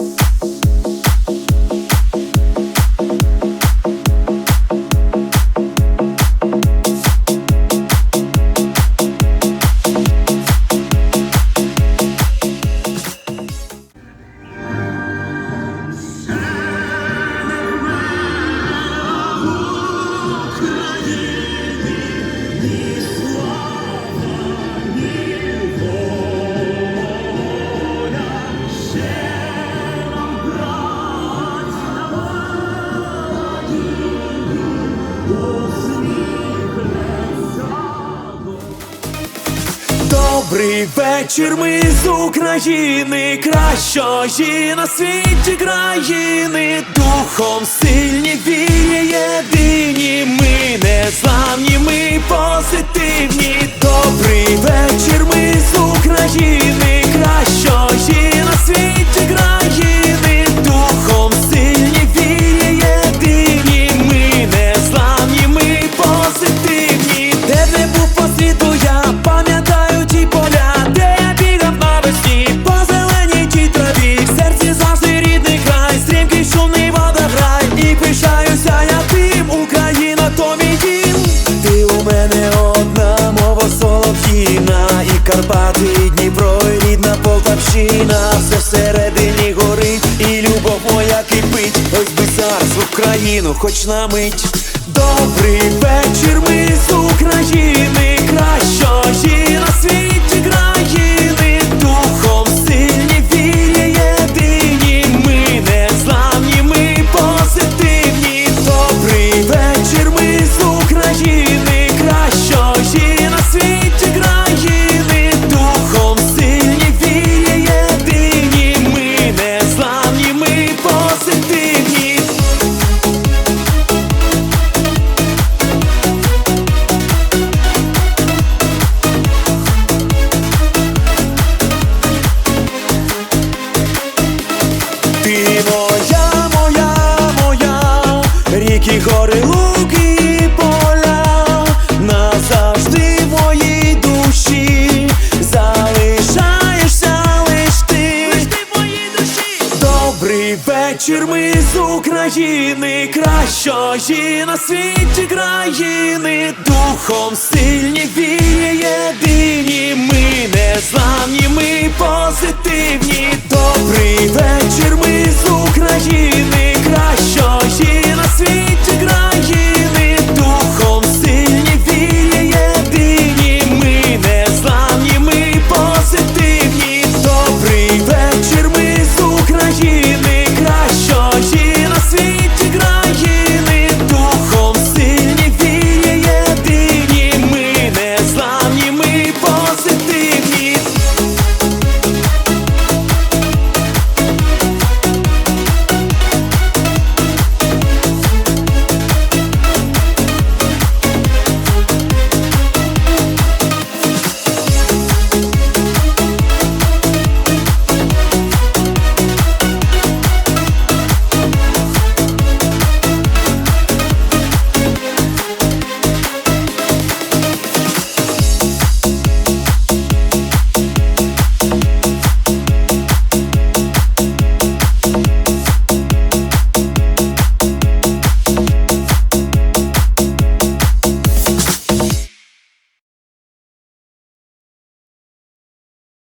Bye. Добрий вечір, ми з України, кращої на світі країни, духом сильні віє єдині, ми незламні, ми Україну, хоч на мить. Добрий вечір, ріки, гори, луки і поля, назавжди в моїй душі залишаєшся лиш ти. Добрий вечір, ми з України, кращої на світі країни, духом сильні віє єдині, ми незламні, ми позитивні. Добрий вечір. sentimento